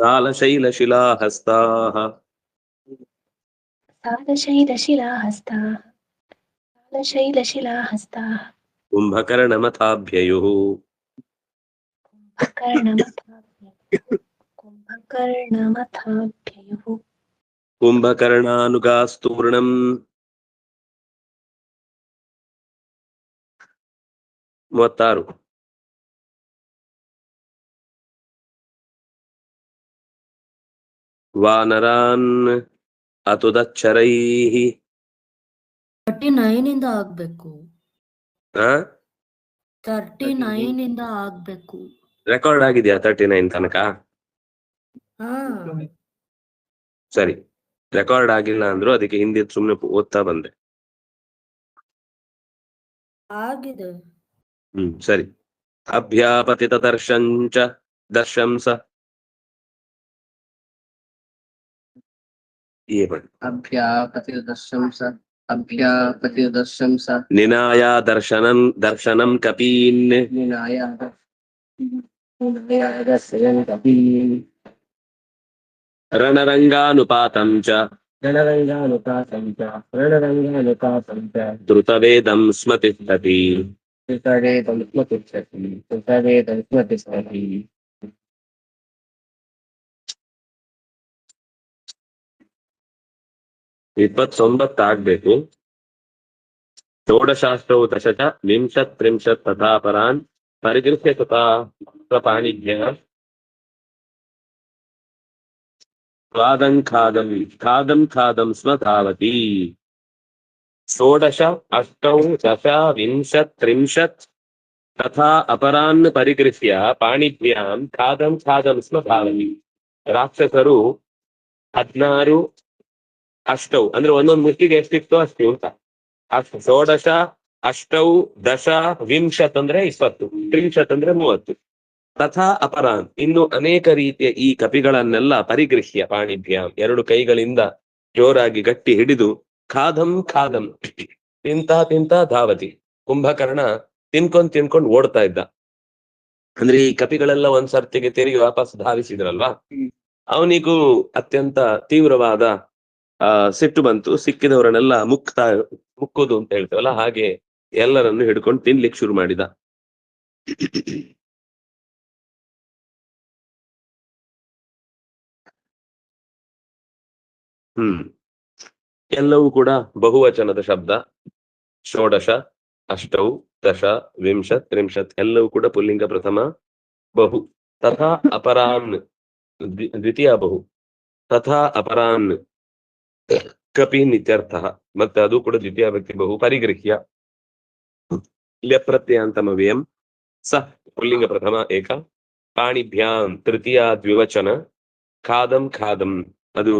सालशैलशिलाहस्ताः सालशैलशिलाहस्ताः सालशैलशिलाहस्ताः कुम्भकर्णमथाभ्ययुः कुम्भकर्णमथाभ्ययुः कुम्भकर्णमथाभ्ययुः कुम्भकर्णानुगास्तूर्णम् ಮೂವತ್ತಾರು ವಾನರಾನ್ ಅತುದಚ್ಚರೈಹಿ thirty nine ಇಂದ ಆಗ್ಬೇಕು. ಆ? ತರ್ಟಿ ನೈನ್ ಇಂದ ಆಗ್ಬೇಕು. ರೆಕಾರ್ಡ್ ಆಗಿದೆಯಾ ತರ್ಟಿ ನೈನ್ ತನಕ? ಸರಿ. ರೆಕಾರ್ಡ್ ಆಗಿಲ್ಲ ಅಂದ್ರು ಅದಕ್ಕೆ ಹಿಂದೆ ಸುಮ್ನೆ ಓದ್ತಾ ಬಂದೆ. ಆಗಿದೆ. ಹ್ಮ್ ಸರಿ. ಅಭ್ಯಾಪತಿತ ದರ್ಶಂಚ ದರ್ಶಂಸ. నినాయ దర్శనం దర్శనం కపీన్. రణరంగానుపాతం చ. రణరంగానుపాతం ధృతవేదం స్మతిష్టతి. స్మతిష్టతి. ಇಪ್ಪತ್ತೊಂಬತ್ತಾಗ್ಬೇಕು. ಷೋಡಶಾಸ್ತ್ರವು ದಶಚ ವಿಂಶತ್ ತ್ರಿಂಶತ್ ತಥಾ ಪರಾನ್ ಪರಿಗೃಹ್ಯ ತಥಾ ಪಾಣಿಭ್ಯ ಖಾದಂ ಖಾದಂ ಖಾದಂ ಖಾದಂ ಸ್ಮ ಧಾವತಿ ಷೋಡಶ ಅಷ್ಟೌ ದಶ ವಿಂಶತ್ ತ್ರಿಂಶತ್ ತಥಾ ಅಪರಾನ್ ಪರಿಗೃಹ್ಯ ಪಾಣಿಭ್ಯಾಂ ಖಾದಂ ಖಾದಂ ಸ್ಮ ಧಾವತಿ ರಾಕ್ಷಸರು ಹದ್ನಾರು ಅಷ್ಟೌ ಅಂದ್ರೆ ಒಂದೊಂದು ಮುಷ್ಟಿಗೆ ಎಷ್ಟಿತ್ತು ಅಷ್ಟು ಅಂತ ಅಷ್ಟು ಷೋಡಶ ಅಷ್ಟೌ ದಶ ವಿಂಶತ್ ಅಂದ್ರೆ ಇಪ್ಪತ್ತು ತ್ರಿಂಶತ್ ಅಂದ್ರೆ ಮೂವತ್ತು. ತಥಾ ಅಪರಾನ್ ಇನ್ನು ಅನೇಕ ರೀತಿಯ ಈ ಕಪಿಗಳನ್ನೆಲ್ಲ ಪರಿಗೃಹ್ಯ ಪಾಣಿಭ್ಯ. ಎರಡು ಕೈಗಳಿಂದ ಜೋರಾಗಿ ಗಟ್ಟಿ ಹಿಡಿದು ಖಾದಂ ಖಾದಂ ತಿಂತ ತಿಂತ ಧಾವತಿ. ಕುಂಭಕರ್ಣ ತಿನ್ಕೊಂಡ್ ತಿನ್ಕೊಂಡ್ ಓಡ್ತಾ ಇದ್ದ. ಅಂದ್ರೆ ಈ ಕಪಿಗಳೆಲ್ಲ ಒಂದ್ ಸರ್ತಿಗೆ ತಿರುಗಿ ವಾಪಸ್ ಧಾವಿಸಿದ್ರಲ್ವಾ. ಅವನಿಗೂ ಅತ್ಯಂತ ತೀವ್ರವಾದ ಆ, ಸಿಟ್ಟು ಬಂತು. ಸಿಕ್ಕಿದವರನ್ನೆಲ್ಲ ಮುಕ್ತ, ಮುಕ್ಕುದು ಅಂತ ಹೇಳ್ತೇವಲ್ಲ, ಹಾಗೆ ಎಲ್ಲರನ್ನು ಹಿಡ್ಕೊಂಡು ತಿನ್ಲಿಕ್ಕೆ ಶುರು ಮಾಡಿದ. ಹ್ಮ್. ಎಲ್ಲವೂ ಕೂಡ ಬಹುವಚನದ ಶಬ್ದ. ಷೋಡಶ, ಅಷ್ಟೌ, ದಶ, ವಿಂಶತ್, ತ್ರಿಂಶತ್, ಎಲ್ಲವೂ ಕೂಡ ಪುಲ್ಲಿಂಗ ಪ್ರಥಮ, ಬಹು. ತಥಾ ಅಪರಾನ್ ದ್ವಿ- ದ್ವಿತೀಯ ಬಹು. ತಥಾ ಅಪರಾನ್ ಕಪೀನ್ ಇತ್ಯರ್ಥ. ಮತ್ತೆ ಅದು ಕೂಡ ದ್ವಿತೀಯ ವ್ಯಕ್ತಿ ಬಹು ಪರಿಗೃಹ್ಯ ಲ್ಯಪ್ರತ್ಯಯಾಂತಮವ್ಯಯಂ ಸ ಪುಲ್ಲಿಂಗ ಪ್ರಥಮ ಏಕ ಪಾಣಿಭ್ಯಾಂ ತೃತೀಯ ದ್ವಿವಚನ ಖಾದಂ ಖಾದಂ. ಅದು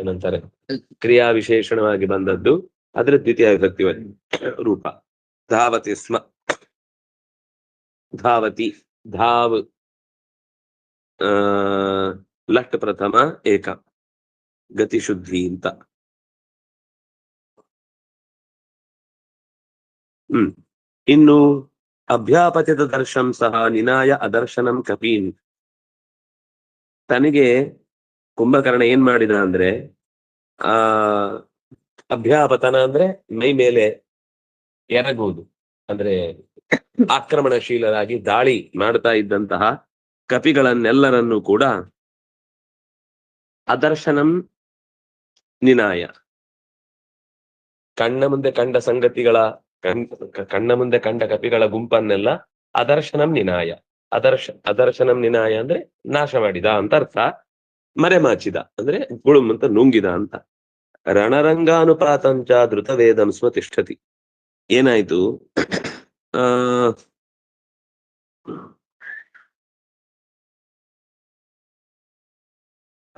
ಏನಂತಾರೆ? ಕ್ರಿಯಾ ವಿಶೇಷಣವಾಗಿ ಬಂದದ್ದು ಅದ್ರ ದ್ವಿತೀಯ ವ್ಯಕ್ತಿ ರೂಪ. ಧಾವತಿ ಸ್ಮ. ಧಾವತಿ. ಧಾವ್, ಆ ಲಟ್ ಪ್ರಥಮ ಏಕ, ಗತಿಶುದ್ಧಿ ಅಂತ. ಹ್ಮ್. ಇನ್ನು ಅಭ್ಯಾಪತಿತ ದರ್ಶಂ ಸಹ ನಿನಾಯ ಅದರ್ಶನಂ ಕಪೀನ್. ತನಗೆ ಕುಂಭಕರ್ಣ ಏನ್ ಮಾಡಿದ ಅಂದ್ರೆ, ಆ, ಅಭ್ಯಾಪತನ ಅಂದ್ರೆ ಮೈ ಮೇಲೆ ಎರಗುವುದು. ಅಂದ್ರೆ ಆಕ್ರಮಣಶೀಲರಾಗಿ ದಾಳಿ ಮಾಡ್ತಾ ಇದ್ದಂತಹ ಕಪಿಗಳನ್ನೆಲ್ಲರನ್ನೂ ಕೂಡ ಅದರ್ಶನಂ ನಿನಾಯ. ಕಣ್ಣ ಮುಂದೆ ಕಂಡ ಸಂಗತಿಗಳ ಕಣ್- ಕಣ್ಣ ಮುಂದೆ ಕಂಡ ಕಪಿಗಳ ಗುಂಪನ್ನೆಲ್ಲ ಅದರ್ಶನಂ ನಿನಾಯ. ಅದರ್ಶ, ಅದರ್ಶನಂ ನಿನಾಯ ಅಂದ್ರೆ ನಾಶ ಮಾಡಿದ ಅಂತ ಅರ್ಥ. ಮರೆಮಾಚಿದ ಅಂದ್ರೆ ಗುಳುಂ ಅಂತ ನುಂಗಿದ ಅಂತ. ರಣರಂಗಾನುಪಾತಂಚ ಧೃತವೇದಂ ಸ್ವತಿಷ್ಠತಿ. ಏನಾಯ್ತು? ಆ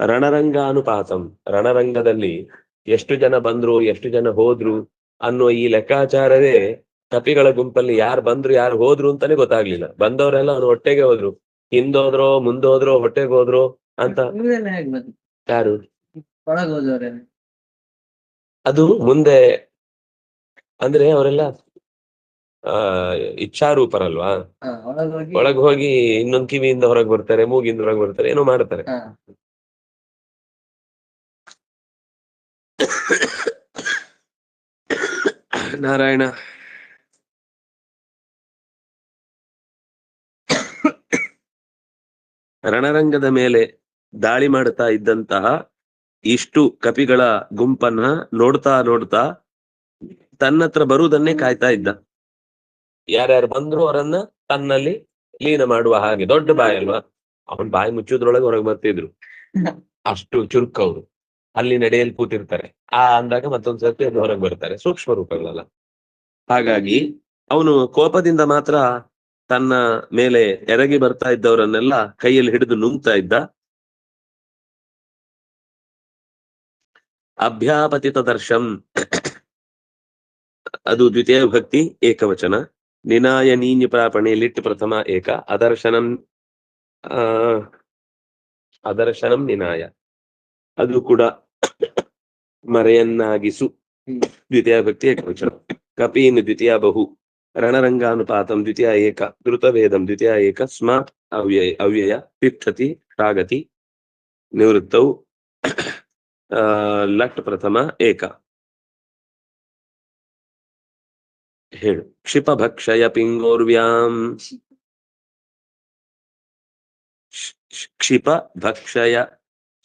ರಣರಂಗಾನುಪಾತಂ. ರಣರಂಗದಲ್ಲಿ ಎಷ್ಟು ಜನ ಬಂದ್ರು ಎಷ್ಟು ಜನ ಹೋದ್ರು ಅನ್ನೋ ಈ ಲೆಕ್ಕಾಚಾರವೇ ಕಪಿಗಳ ಗುಂಪಲ್ಲಿ ಯಾರು ಬಂದ್ರು ಯಾರು ಹೋದ್ರು ಅಂತಾನೆ ಗೊತ್ತಾಗ್ಲಿಲ್ಲ. ಬಂದವರೆಲ್ಲ ಅವ್ನು ಹೊಟ್ಟೆಗೆ ಹೋದ್ರು. ಹಿಂದೋದ್ರೋ ಮುಂದೋದ್ರೋ ಹೊಟ್ಟೆಗೆ ಹೋದ್ರು ಅಂತ ಯಾರು? ಅದು ಮುಂದೆ ಅಂದ್ರೆ ಅವರೆಲ್ಲ ಆ ಇಚ್ಛಾರೂಪರಲ್ವಾ? ಒಳಗ್ ಹೋಗಿ ಇನ್ನೊಂದ್ ಕಿವಿಯಿಂದ ಹೊರಗೆ ಬರ್ತಾರೆ ಮೂಗಿಂದ ಹೊರಗೆ ಬರ್ತಾರೆ ಏನೋ ಮಾಡ್ತಾರೆ. ನಾರಾಯಣ. ರಣರಂಗದ ಮೇಲೆ ದಾಳಿ ಮಾಡ್ತಾ ಇದ್ದಂತಹ ಇಷ್ಟು ಕಪಿಗಳ ಗುಂಪನ್ನ ನೋಡ್ತಾ ನೋಡ್ತಾ ತನ್ನತ್ರ ಬರುವುದನ್ನೇ ಕಾಯ್ತಾ ಇದ್ದ. ಯಾರ್ಯಾರು ಬಂದ್ರು ಅವರನ್ನ ತನ್ನಲ್ಲಿ ಲೀನ ಮಾಡುವ ಹಾಗೆ. ದೊಡ್ಡ ಬಾಯಿ ಅಲ್ವಾ? ಅವನ್ ಬಾಯಿ ಮುಚ್ಚೋದ್ರೊಳಗೆ ಹೊರಗೆ ಬರ್ತಿದ್ರು. ಅಷ್ಟು ಚುರುಕವ್ರು. ಅಲ್ಲಿ ನಡೆಯಲ್ಲಿ ಕೂತಿರ್ತಾರೆ. ಆ ಅಂದಾಗ ಮತ್ತೊಂದು ಸರ್ತಿ ಅದು ಹೊರಗೆ ಬರ್ತಾರೆ, ಸೂಕ್ಷ್ಮ ರೂಪಗಳಲ್ಲ. ಹಾಗಾಗಿ ಅವನು ಕೋಪದಿಂದ ಮಾತ್ರ ತನ್ನ ಮೇಲೆ ಎರಗಿ ಬರ್ತಾ ಇದ್ದವರನ್ನೆಲ್ಲ ಕೈಯಲ್ಲಿ ಹಿಡಿದು ನುಂಗ್ತಾ ಇದ್ದ ಅಭ್ಯಾಪತಿತ ದರ್ಶಂ. ಅದು ದ್ವಿತೀಯ ಭಕ್ತಿ ಏಕವಚನ. ನಿನಾಯ ನೀನ್ಯ ಪ್ರಾಪಣೆ, ಲಿಟ್ ಪ್ರಥಮ, ಏಕ. ಅದರ್ಶನಂ ಅದರ್ಶನಂ ನಿನಾಯ. ಅದು ಕೂಡ ಮರೆಯನ್ನಾಗಿಸು. ದ್ವಿತೀಯ ಭಕ್ತಿ ಏಕವಚನ. ಕಪೀನ್ ದ್ವಿತೀಯ ಬಹು. ರಣರಂಗಾನುಪಾತಂ ದ್ವಿತೀಯ ಏಕ. ಧೃತವೇದಂ ದ್ವಿತೀಯ ಏಕ. ಸ್ಮಾತ್ ಅವ್ಯಯ ಅವ್ಯಯ ತಿಷ್ಠತಿ ರಾಗತಿ ನಿವೃತ್ತೌ. ಲಟ್ ಪ್ರಥಮ ಏಕ. ಹೇಳು. ಕ್ಷಿಪಭಕ್ಷಯ ಪಿಂಗೋರ್ವ್ಯಾಂ. ಕ್ಷ- ಕ್ಷ- ಕ್ಷಿಪ. ಭಕ್ಷಯ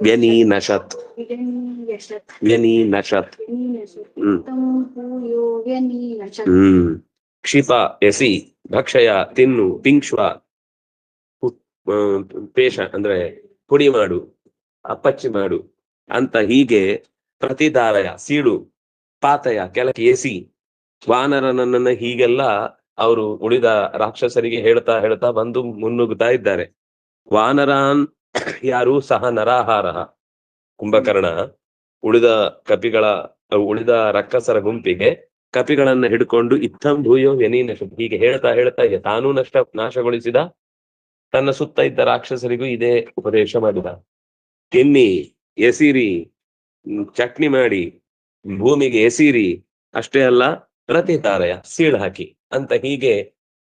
ವ್ಯನೀನಶತ್ व्यनीयशत् ವ್ಯನೀನಶತ್ व्यनीयशत् ಹ್ಮ್ तं भूयो व्यनीयशत् ಹ್ಮ್ ಕ್ಷಿಪ ಎಸಿ ಭಕ್ಷಯ ತಿನ್ನು ಪಿಂಕ್ಷ್ವ ಪು- ಆ, ಪೇಷ ಅಂದ್ರೆ ಪುಡಿ ಮಾಡು ಅಪ್ಪಚ್ಚಿ ಮಾಡು ಅಂತ ಹೀಗೆ ಪ್ರತಿದಾರಯ ಸೀಳು ಪಾತಯ ಕೆಳಕ್ಕೆ ಎಸಿ ವಾನರನನ್ನ ಹೀಗೆಲ್ಲ ಅವರು ಉಳಿದ ರಾಕ್ಷಸರಿಗೆ ಹೇಳ್ತಾ ಹೇಳ್ತಾ ಬಂದು ಮುನ್ನುಗ್ತಾ ಇದ್ದಾರೆ ವಾನರಾನ್ ಯಾರು ಸಹ ನರಾಹಾರ. ಕುಂಭಕರ್ಣ ಉಳಿದ ಕಪಿಗಳ, ಉಳಿದ ರಕ್ಕಸರ ಗುಂಪಿಗೆ ಕಪಿಗಳನ್ನ ಹಿಡ್ಕೊಂಡು, ಇತ್ತಂ ಭೂಯೋ ನಷ್ಟ ಹೀಗೆ ಹೇಳ್ತಾ ಹೇಳ್ತಾ ಇದೆ ತಾನೂ ನಷ್ಟ, ನಾಶಗೊಳಿಸಿದ. ತನ್ನ ಸುತ್ತ ಇದ್ದ ರಾಕ್ಷಸರಿಗೂ ಇದೇ ಉಪದೇಶ ಮಾಡಿದ. ತಿನ್ನಿ, ಎಸಿರಿ, ಚಟ್ನಿ ಮಾಡಿ, ಭೂಮಿಗೆ ಎಸಿರಿ, ಅಷ್ಟೇ ಅಲ್ಲ ಪ್ರತಿ ತಾರಯ ಸೀಳ್ ಹಾಕಿ ಅಂತ ಹೀಗೆ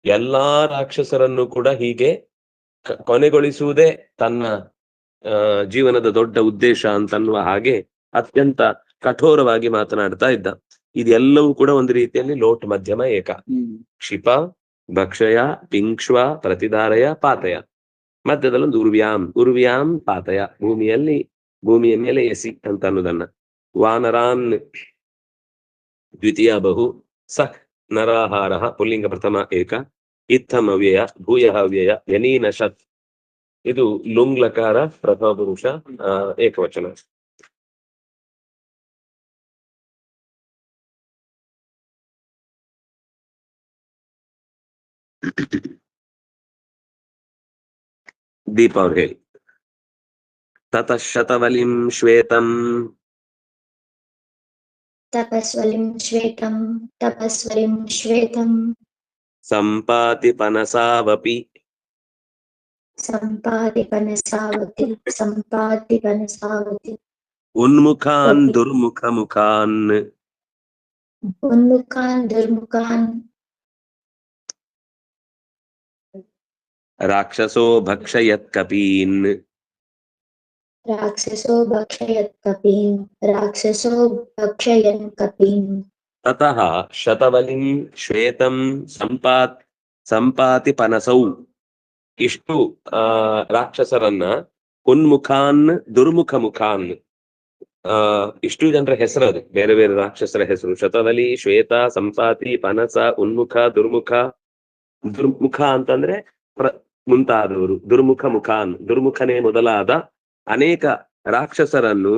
ಎಲ್ಲಾ ರಾಕ್ಷಸರನ್ನು ಕೂಡ ಹೀಗೆ ಕೊನೆಗೊಳಿಸುವುದೇ ತನ್ನ ಜೀವನದ ದೊಡ್ಡ ಉದ್ದೇಶ ಅಂತನ್ನುವ ಹಾಗೆ ಅತ್ಯಂತ ಕಠೋರವಾಗಿ ಮಾತನಾಡ್ತಾ ಇದ್ದ. ಇದೆಲ್ಲವೂ ಕೂಡ ಒಂದು ರೀತಿಯಲ್ಲಿ ಲೋಟ್ ಮಧ್ಯಮ ಏಕ. ಕ್ಷಿಪ ಭಕ್ಷಯ ಪಿಂಕ್ಷ್ವ ಪ್ರತಿದಾರಯ ಪಾತಯ. ಮಧ್ಯದಲ್ಲೊಂದು ಉರ್ವ್ಯಾಂ ಉರ್ವ್ಯಾಂ ಪಾತಯ. ಭೂಮಿಯಲ್ಲಿ ಭೂಮಿಯ ಮೇಲೆ ಎಸಿ ಅಂತ ಅನ್ನೋದನ್ನ ವಾನರಾನ್ ದ್ವಿತೀಯ ಬಹು ಸ ನರಾಹಾರ ಪುಲ್ಲಿಂಗ ಪ್ರಥಮ ಏಕ. ಇತ್ತಮ ಅವ್ಯಯ ಭೂಯಃ ಅವ್ಯಯ ಯನೀನ ಶತ್ ಇದು ಲುಂಗ್ ಲಕಾರ ಪ್ರಥಮ ಪುರುಷ ಏಕವಚನ ದೀಪ ಅವ್ರು ಹೇಳಿ ತತಃಶತವಲಿಂ ಶ್ವೇತಂ ತಪಸ್ವಲಿಂ ಶ್ವೇತಂ ತಪಸ್ವಲಿಂ ಶ್ವೇತಂ संपाति पनसावपि संपाति पनसावति संपाति पनसावति उन्मुखान् दुर्मुखमुखान्। उन्मुखान दुर्मुखान। राक्षसो भक्षयत् कपीन राक्षसो भक्षयत् कपीन राक्षसो भक्षयन् कपीन। ತತಃ ಶತವಲಿಂ ಶ್ವೇತಂ ಸಂಪಾತ್ ಸಂಪಾತಿ ಪನಸೌ ಇಷ್ಟು ಆ ರಾಕ್ಷಸರನ್ನ ಉನ್ಮುಖಾನ್ ದುರ್ಮುಖ ಮುಖಾನ್ ಆ ಇಷ್ಟು ಜನರ ಹೆಸರು ಅದು, ಬೇರೆ ಬೇರೆ ರಾಕ್ಷಸರ ಹೆಸರು. ಶತವಲಿ, ಶ್ವೇತ, ಸಂಪಾತಿ, ಪನಸ, ಉನ್ಮುಖ, ದುರ್ಮುಖ. ದುರ್ಮುಖ ಅಂತಂದ್ರೆ ಪ್ರ, ಮುಂತಾದವರು. ದುರ್ಮುಖ ಮುಖಾನ್ ದುರ್ಮುಖನೇ ಮೊದಲಾದ ಅನೇಕ ರಾಕ್ಷಸರನ್ನು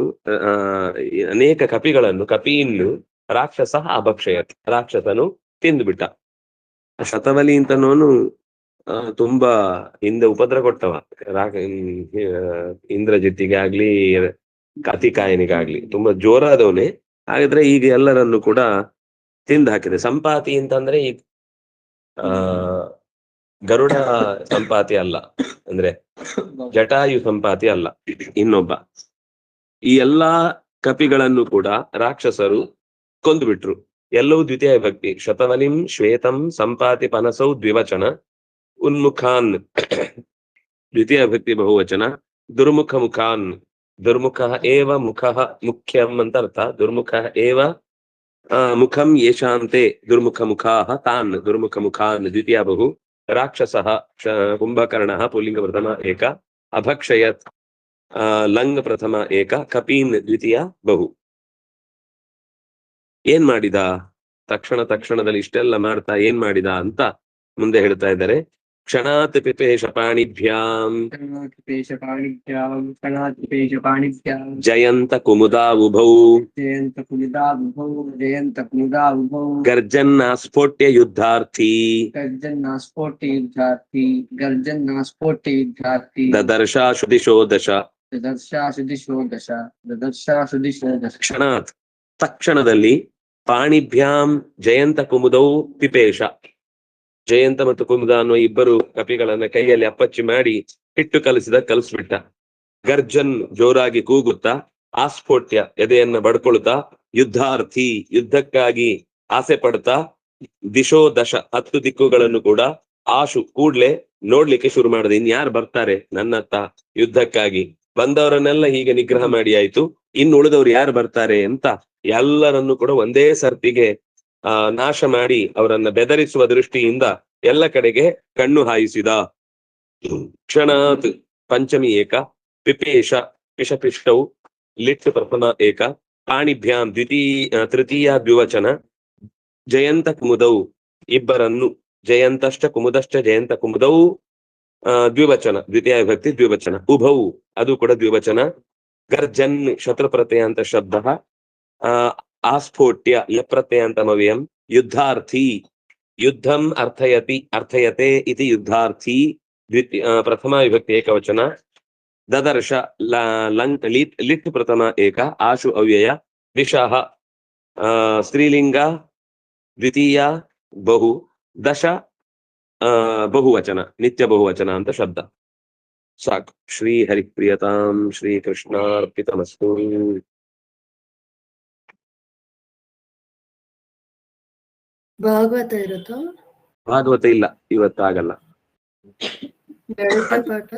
ಅನೇಕ ಕಪಿಗಳನ್ನು, ಕಪಿಯನ್ನು ರಾಕ್ಷಸ ಅಭಕ್ಷಯತ್ ರಾಕ್ಷಸನು ತಿಂದುಬಿಟ್ಟ ಶತಬಲಿ ಅಂತನೋನು ತುಂಬಾ ಹಿಂದೆ ಉಪದ್ರ ಕೊಟ್ಟವ. ಇಂದ್ರಜಿತ್ತಿಗೆ ಆಗ್ಲಿ ಕತಿಕಾಯನಿಗಾಗ್ಲಿ ತುಂಬಾ ಜೋರಾದವನೇ. ಹಾಗಾದ್ರೆ ಈಗ ಎಲ್ಲರನ್ನು ಕೂಡ ತಿಂದು ಹಾಕಿದೆ. ಸಂಪಾತಿ ಅಂತಂದ್ರೆ ಈ ಗರುಡ ಸಂಪಾತಿ ಅಲ್ಲ. ಅಂದ್ರೆ ಜಟಾಯು ಸಂಪಾತಿ ಅಲ್ಲ. ಇನ್ನೊಬ್ಬ. ಈ ಎಲ್ಲಾ ಕಪಿಗಳನ್ನು ಕೂಡ ರಾಕ್ಷಸರು ಕೊಂದುಬಿಟ್ರು. ಎಲ್ಲವೂ ದ್ವಿತೀಯ ಭಕ್ತಿ ಶತವಲಿಂ ಶ್ವೇತಂ ಸಂಪಾತಿ ಪನಸೌ ದ್ವಿವಚನ. ಉನ್ಮುಖಾನ್ ದ್ವಿತೀಯ ಭಕ್ತಿ ಬಹುವಚನ. ದುರ್ಮುಖ ಮುಖಾನ್. ದುರ್ಮುಖ ಏವ ಮುಖ ಮುಖ್ಯಂ ಅಂತ ಅರ್ಥ. ದುರ್ಮುಖ ಏವ ಮುಖಂ ಯೇಷಾಂತೆ ದುರ್ಮುಖ ಮುಖಾ ತಾನ್. ದುರ್ಮುಖ ಮುಖಾನ್ ದ್ವಿತೀಯ ಬಹು. ರಾಕ್ಷಸ ಕುಂಭಕರ್ಣಃ ಪುಲ್ಲಿಂಗ ಪ್ರಥಮ ಏಕ. ಅಭಕ್ಷಯತ್ ಲಂಗ್ ಪ್ರಥಮ ಏಕ. ಕಪೀನ್ ದ್ವಿತೀಯ ಬಹು. ಏನ್ ಮಾಡಿದ? ತಕ್ಷಣ ತಕ್ಷಣದಲ್ಲಿ ಇಷ್ಟೆಲ್ಲ ಮಾಡ್ತಾ ಏನ್ ಮಾಡಿದ ಅಂತ ಮುಂದೆ ಹೇಳ್ತಾ ಇದ್ದಾರೆ. ಕ್ಷಣಾತ್ ಪಿಪೇಶ ಪಾಣಿಭ್ಯಾಂ ಜಯಂತ ಕುಮುದಾ ಉಭೌ ಜಯಂತ ಕುಮುದಾ ಉಭೌ ಜಯಂತ ಕುಮುದಾ ಉಭೌ ಗರ್ಜನ್ನಾಸ್ಫೋಟ್ಯ ಯುದ್ಧಾರ್ಥಿ. ಗರ್ಜನ್ನಾಸ್ಫೋಟಿ ವಿದ್ಯಾರ್ಥಿ ಯುದ್ಧಾರ್ಥಿ ದರ್ಶಾ ಶುದಿಶೋ ದಶ. ದದರ್ಶಾಸು ಶುದಿಶೋ ದಶ. ದದರ್ಶಾಸು ಶುದಿಶೋ ದಶ. ಕ್ಷಣಾತ್. ತಕ್ಷಣದಲ್ಲಿ ಪಾಣಿಭ್ಯಾಂ ಜಯಂತ ಕುಮುದೌ ಪಿಪೇಶ. ಜಯಂತ ಮತ್ತು ಕುಮುದ ಅನ್ನುವ ಇಬ್ಬರು ಕಪಿಗಳನ್ನ ಕೈಯಲ್ಲಿ ಅಪ್ಪಚ್ಚಿ ಮಾಡಿ ಹಿಟ್ಟು ಕಲಿಸಿದ ಕಲಿಸ್ಬಿಟ್ಟ. ಗರ್ಜನ್ ಜೋರಾಗಿ ಕೂಗುತ್ತಾ ಆಸ್ಫೋಟ್ಯ ಎದೆಯನ್ನ ಬಡ್ಕೊಳ್ತಾ ಯುದ್ಧಾರ್ಥಿ ಯುದ್ಧಕ್ಕಾಗಿ ಆಸೆ ಪಡ್ತಾ ದಿಶೋ ದಶ ಹತ್ತು ದಿಕ್ಕುಗಳನ್ನು ಕೂಡ ಆಶು ಕೂಡ್ಲೆ ನೋಡ್ಲಿಕ್ಕೆ ಶುರು ಮಾಡಿದೆ. ಇನ್ಯಾರು ಬರ್ತಾರೆ ನನ್ನತ್ತ ಯುದ್ಧಕ್ಕಾಗಿ? ಬಂದವರನ್ನೆಲ್ಲ ಹೀಗೆ ನಿಗ್ರಹ ಮಾಡಿ ಆಯ್ತು. ಇನ್ನು ಉಳಿದವ್ರು ಯಾರು ಬರ್ತಾರೆ ಅಂತ ಎಲ್ಲರನ್ನು ಕೂಡ ಒಂದೇ ಸರ್ತಿಗೆ, ಆ, ನಾಶ ಮಾಡಿ ಅವರನ್ನ ಬೆದರಿಸುವ ದೃಷ್ಟಿಯಿಂದ ಎಲ್ಲ ಕಡೆಗೆ ಕಣ್ಣು ಹಾಯಿಸಿದ. ಕ್ಷಣಾತ್ ಪಂಚಮಿ ಏಕ ಪಿಪೇಶ ಪಿಷಪಿಷ್ಟವು ಲಿಟ್ ಪ್ರಥಮ ಏಕ, ಪಾಣಿಭ್ಯಾಂ ದ್ವಿತೀಯ ತೃತೀಯ ದ್ವಿವಚನ, ಜಯಂತ ಕುಮುದವು ಇಬ್ಬರನ್ನು, ಜಯಂತಶ್ಚ ಕುಮುದಶ್ಚ ಜಯಂತ ಕುಮುದವು ದ್ವಿವಚನ, ದ್ವಿತೀಯ ವಿಭಕ್ತಿ ದ್ವಿವಚನ ಉಭೌ ಅದು ಕೂಡ ದ್ವಿವಚನ. ಗರ್ಜನ್ ಶತ್ರು ಪ್ರತ್ಯಯ ಅಂತ ಶಬ್ದ ಆ ಆಸ್ಫೋಟ್ಯ ಯಪ್ರತ್ಯಯಾಂತಮವ್ಯಯಂ ಯುದ್ಧಾರ್ಥಿ ಯುದ್ಧಂ ಅರ್ಥಯತಿ ಅರ್ಥಯತೆ ಇತಿ ಯುದ್ಧಾರ್ಥಿ ದ್ವಿತೀಯ ಆ, ಪ್ರಥಮ ವಿಭಕ್ತಿ ಏಕವಚನ ದದರ್ಶ ಲ- ಲಂಗ್ ಲಿಟ್ ಲಿಟ್ ಪ್ರಥಮ ಏಕ ಆಶು ಅವ್ಯಯ ದಿಶಃ ಆ, ಸಾಕು ಶ್ರೀ ಹರಿಪ್ರಿಯತಾಂ ಶ್ರೀ ಕೃಷ್ಣಾರ್ಪಿತಮಸ್ತು ಭಾಗವತ ಇರುತ್ತಾ ಭಾಗವತ ಇಲ್ಲ ಇವತ್ತಾಗಲ್ಲ. ಪಾಠ